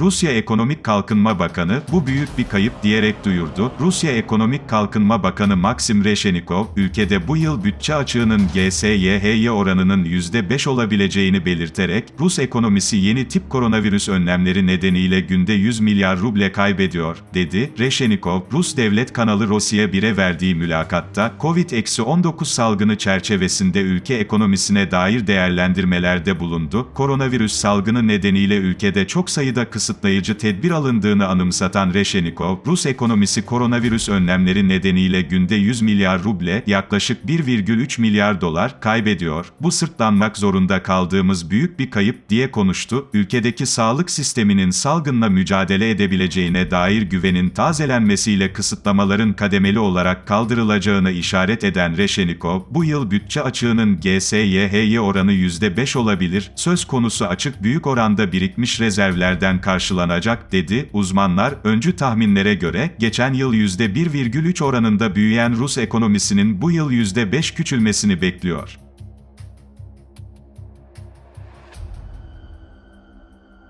Rusya Ekonomik Kalkınma Bakanı, bu büyük bir kayıp diyerek duyurdu. Rusya Ekonomik Kalkınma Bakanı Maxim Reshenikov, ülkede bu yıl bütçe açığının GSYHY oranının %5 olabileceğini belirterek, Rus ekonomisi yeni tip koronavirüs önlemleri nedeniyle günde 100 milyar ruble kaybediyor, dedi. Reshenikov, Rus devlet kanalı Rusya 1'e verdiği mülakatta, Covid-19 salgını çerçevesinde ülke ekonomisine dair değerlendirmelerde bulundu. Koronavirüs salgını nedeniyle ülkede çok sayıda kısıtlayıcı tedbir alındığını anımsatan Reshenikov, Rus ekonomisi koronavirüs önlemleri nedeniyle günde 100 milyar ruble, yaklaşık 1,3 milyar dolar kaybediyor. Bu sırtlanmak zorunda kaldığımız büyük bir kayıp diye konuştu. Ülkedeki sağlık sisteminin salgınla mücadele edebileceğine dair güvenin tazelenmesiyle kısıtlamaların kademeli olarak kaldırılacağını işaret eden Reshenikov, bu yıl bütçe açığının GSYHY oranı %5 olabilir, söz konusu açık büyük oranda birikmiş rezervlerden karşılanacak, dedi. Uzmanlar, öncü tahminlere göre, geçen yıl %1,3 oranında büyüyen Rus ekonomisinin bu yıl %5 küçülmesini bekliyor.